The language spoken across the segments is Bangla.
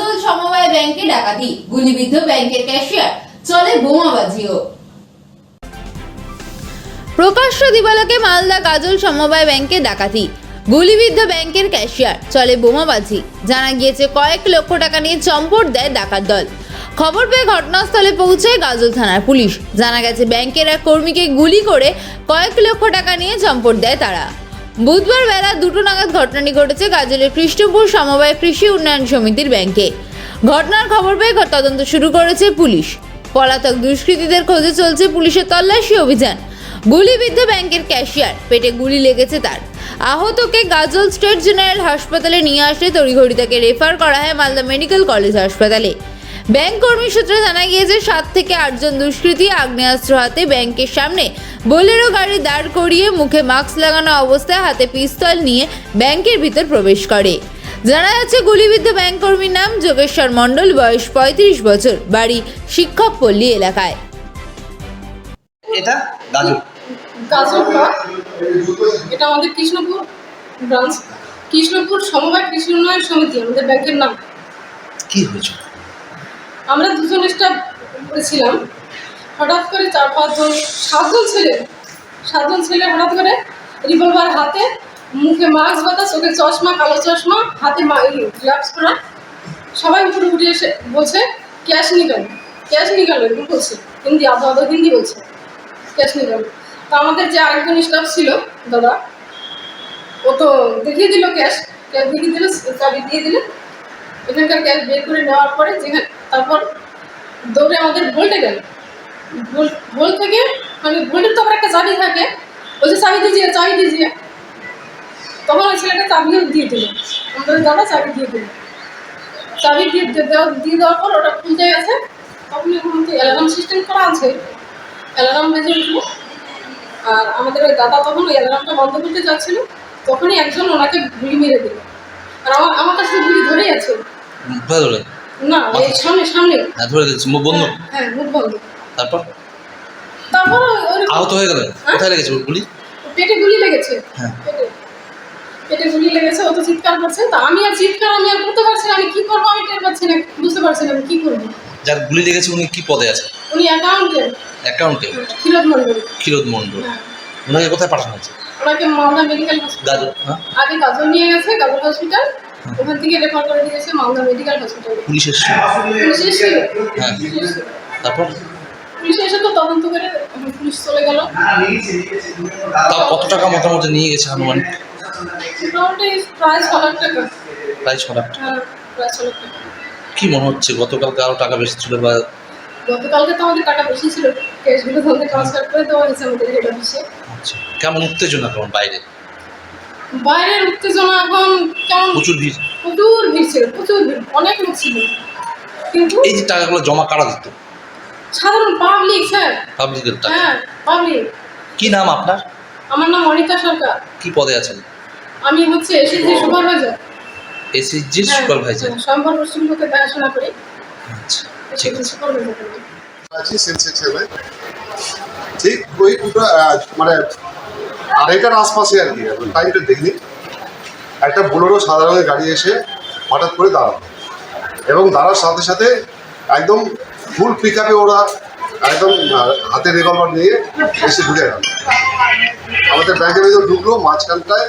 গাজল সমবায় ব্যাংকে ডাকাতি, গুলিবিদ্ধ ব্যাংকের ক্যাশিয়ার। চলে বোমাবাজিও। প্রকাশ্য দিবালকে মালদা গাজল সমবায় ব্যাংকে ডাকাতি, গুলিবিদ্ধ ব্যাংকের ক্যাশিয়ার, চলে বোমাবাজি। জানা গিয়েছে কয়েক লক্ষ টাকা নিয়ে চম্পট দেয় ডাকাত দল। খবর পেয়ে ঘটনাস্থলে পৌঁছায় গাজল থানার পুলিশ। জানা গেছে ব্যাংকের এক কর্মীকে গুলি করে কয়েক লক্ষ টাকা নিয়ে চম্পট দেয় তারা। বুধবার বেলা দুটো নাগাদ ঘটনাটি ঘটেছে গাজলের কৃষ্ণপুর সমবায় কৃষি উন্নয়ন সমিতির ব্যাংকে। ঘটনার খবর পেয়ে তদন্ত শুরু করেছে পুলিশ। পলাতক দুষ্কৃতীদের খোঁজে চলছে পুলিশের তল্লাশি অভিযান। গুলিবিদ্ধ ব্যাংকের ক্যাশিয়ার, পেটে গুলি লেগেছে তার। আহতকে গাজল স্টেট জেনারেল হাসপাতালে নিয়ে আসলে তড়িঘড়ি তাকে রেফার করা হয় মালদা মেডিকেল কলেজ হাসপাতালে। ব্যাংক কর্মী সূত্রে জানা গিয়েছে সাত থেকে আটজন দুষ্কৃতী আগ্নেয়াস্ত্র হাতে ব্যাংকের সামনে বোলেরো গাড়ি দাঁড় করিয়ে মুখে মাস্ক লাগানো অবস্থায় হাতে পিস্তল নিয়ে ব্যাংকের ভিতর প্রবেশ করে। জানা যাচ্ছে গুলিবিদ্ধ ব্যাংক কর্মীর নাম যোগেশ্বর মণ্ডল বয়স পঁয়ত্রিশ বছর বাড়ি শিক্ষক পল্লী এলাকায়। এটা গাজর। গাজর ব্লক এটা আমাদের কৃষ্ণপুর ব্রাঞ্চ কৃষ্ণপুর সমবায় কৃষি উন্নয়ন সমিতি আমাদের ব্যাংকের নাম। কি হয়েছে? আমরা দুজন স্টাফ করেছিলাম হঠাৎ করে চার পাঁচজন সাতজন ছেলে সাতজন ছেলে হঠাৎ করে রিভলভার হাতে, মুখে মাস্ক বাতা চোখে চশমা, কালো চশমা, হাতে গ্লাভস পরা। সবাই উপরে উঠে এসে বলছে ক্যাশ নিকাল ক্যাশ নিকাল এরকম বলছে। হিন্দি আধো আধো হিন্দি বলছে ক্যাশ নিকাল তো আমাদের যে আরেকজন স্টাফ ছিল, দাদা, ও তো দেখিয়ে দিল ক্যাশ ক্যাশ দেখিয়ে দিল চাবি দিয়ে দিল। এখানকার ক্যাশ বের করে নেওয়ার পরে যেখানে তারপর দৌড়ে আমাদের ভোল্টে গেল। ভোল্ট থেকে মানে ভোল্টের তো একটা চাবি থাকে। বলছে চাবি দিজিয়ে চাবি দিজিয়ে তখন ওই ছেলেটা চাবিও দিয়ে দিল। আমাদের দাদা চাবি দিয়ে দিল। চাবি দিয়ে দিয়ে দেওয়া, দিয়ে দেওয়ার পর ওটা খুলতে গেছে। তখন এখন তো অ্যালার্ম সিস্টেম করা আছে। অ্যালার্ম বেজে উঠল। আর আমাদের ওই দাদা তখন ওই অ্যালার্মটা বন্ধ করতে যাচ্ছিল তখনই একজন ওনাকে গুলি মেরে দিল। আর আমার আমার কাছে গুলি ধরেই আছে। না এই সামনে সামনে। হ্যাঁ ধরে দিচ্ছি মুখ বন্ধ। হ্যাঁ, হ্যাঁ মুখ বন্ধ। তারপর? তারপর আহত হয়ে? কোথায় লেগেছে গুলি? পেটে গুলি লেগেছে। হ্যাঁ। পেটে গুলি লেগেছে ও তো চিৎকার করছে। তা আমি আর চিৎকার আমি আর করতে পারছি না। আমি কি করব? আমি টের পাচ্ছি না বুঝতে পারছি না আমি কি করব। যার গুলি লেগেছে উনি কি পদে আছে উনি অ্যাকাউন্টে অ্যাকাউন্টে ক্ষীরোদ মন্ডল ক্ষীরোদ মণ্ডল। ওনাকে কোথায় পাঠানো হয়েছে? ওনাকে মালদা মেডিকেল হসপিটাল আগে গাজল নিয়ে গেছে গাজল হসপিটাল ওখান থেকে রেফার করে দিয়েছে মালদা মেডিকেল হসপিটালে পুলিশ পুলিশ এসেছিল হ্যাঁ। তারপর? পুলিশ এসে তো তদন্ত করে পুলিশ চলে গেল। তাও কত টাকা মোটামুটি নিয়ে গেছে আনুমানিক মোটামুটি প্রায় ছ লাখ টাকা। প্রায় ছ লাখ টাকা। হ্যাঁ প্রায় ছ লাখ টাকা। কি মনে হচ্ছে গতকালকে আরও টাকা বেশি ছিল বা গতকালকে তো আমাদের টাকা বেশি ছিল। ক্যাশগুলো তোমাদের ট্রান্সফার করে দেওয়া হয়েছে আমাদের হেড অফিসে আচ্ছা। কেমন উত্তেজনা কেমন বাইরে? বাইরের উত্তেজনা এখন কেমন? প্রচুর ভিড়। প্রচুর ভিড় ছিল প্রচুর ভিড় অনেক লোক ছিল। কিন্তু এই যে টাকাগুলো জমা কারা দিত? সাধারণ পাবলিক স্যার পাবলিকের টাকা। হ্যাঁ পাবলিক কি নাম আপনার? আমার নাম অনিতা সরকার। কি পদে আছেন? আমি হচ্ছে এসএসজি সুপারভাইজার। এসএসজির সুপারভাইজার। সম্ভব পশ্চিমবঙ্গে দেখাশোনা করি। আচ্ছা ঠিক আছে। সুপারভাইজার। করি আছি সেলস ঠিক ওই দুটো আহ, মানে আড়াইটার আশপাশে আর কি টাইমটা দেখিনি একটা বোলেরো সাদা রঙের গাড়ি এসে হঠাৎ করে দাঁড়াল। এবং দাঁড়ার সাথে সাথে একদম ফুল পিক আপে ওরা একদম হাতে রিভলভার নিয়ে এসে ঢুকে গেল। আমাদের ব্যাংকের ভিতরে ঢুকলো, মাঝখানটায়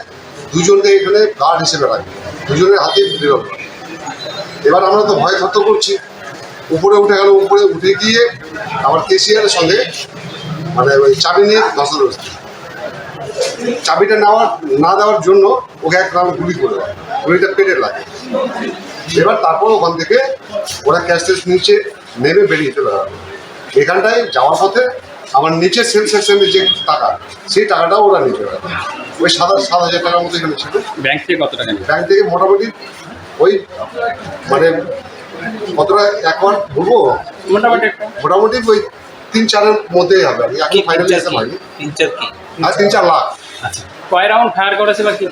দুজনকে এখানে গার্ড হিসেবে রাখবে দুজনের হাতে রিভলভার এবার আমরা তো ভয় থত্ত করছি। উপরে উঠে গেল, উপরে উঠে গিয়ে আমার কেসিয়ারের সঙ্গে মানে ওই চাবি নিয়ে ধসানো হচ্ছে চাবিটা নেওয়ার না দেওয়ার জন্য ওকে এক রাউন্ড গুলি করে দেয়। গুলিটা পেটে লাগে। এবার তারপর ওখান থেকে ওরা ক্যাশ টেস্ট নিচে নেমে বেরিয়ে চলে গেল। এখানটায় যাওয়ার পথে আমার নিচের সেল সেকশনের যে টাকা সেই টাকাটাও ওরা নিয়ে চলে গেল। ওই সাত সাত হাজার টাকার মতো এখানে ছিল। ব্যাংক থেকে কত টাকা ব্যাংক থেকে মোটামুটি ওই মানে কতটা অ্যাকাউন্ট বলব? মোটামুটি মোটামুটি ওই তিন চারের মধ্যেই হবে। আমি এখন ফাইনাল তিন চার আর তিন চার লাখ। আচ্ছা কয় রাউন্ড ফায়ার করেছে বা কি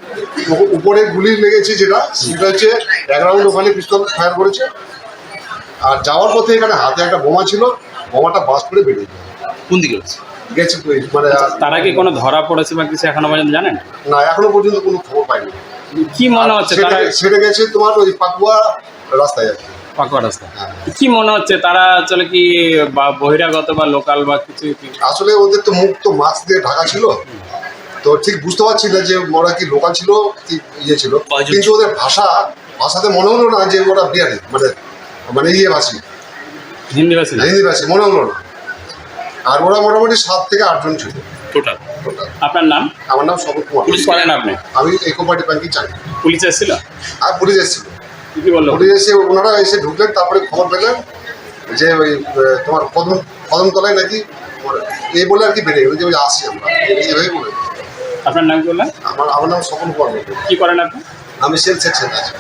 উপরে গুলি লেগেছে যেটা সেটা হচ্ছে এক রাউন্ড ওখানে পিস্তল ফায়ার করেছে। আর যাওয়ার পথে এখানে হাতে একটা বোমা ছিল বোমাটা বাস করে বেরিয়ে। কোন দিকে গেছে মানে তারা কি কোনো ধরা পড়েছে বা কিছু এখনও পর্যন্ত জানেন? না এখনও পর্যন্ত কোনো খবর পাইনি। কি মনে হচ্ছে সেটা তারা সেটা গেছে তোমার ওই পাকুয়া রাস্তায় আছে পাকুয়া রাস্তা হ্যাঁ। কি মনে হচ্ছে তারা চলে কি বা বহিরাগত বা লোকাল বা কিছু আসলে ওদের তো মুখ তো মাছ দিয়ে ঢাকা ছিল। তো ঠিক বুঝতে পারছি না যে ওরা কি লোকাল ছিল কি ইয়ে ছিল। কিন্তু ওদের ভাষা ভাষাতে মনে হলো না যে ওরা বিহারি মানে মানে ইয়ে ভাষী হিন্দি ভাষী? হিন্দি ভাষী মনে হলো না। আর ওরা মোটামুটি সাত থেকে আটজন ছিল। টোটাল আপনার নাম? আমার নাম শপথ কুমার। পুলিশ করেন আপনি? আমি ইকো পার্টি ব্যাংকে চাকরি করি। পুলিশ এসেছিল? আর পুলিশ এসেছিল। পুলিশ এসে ওনারা এসে ঢুকলেন তারপরে খবর পেলেন যে ওই তোমার কদম কদমতলায় নাকি এই বলে আর কি বেড়ে গেল যে ওই আসছি আমরা। এইভাবে বলে। আপনার নাম কি বললেন? আমার আমার নাম সকল কুমার কি করেন আপনি? আমি সেলস সেকশন আছি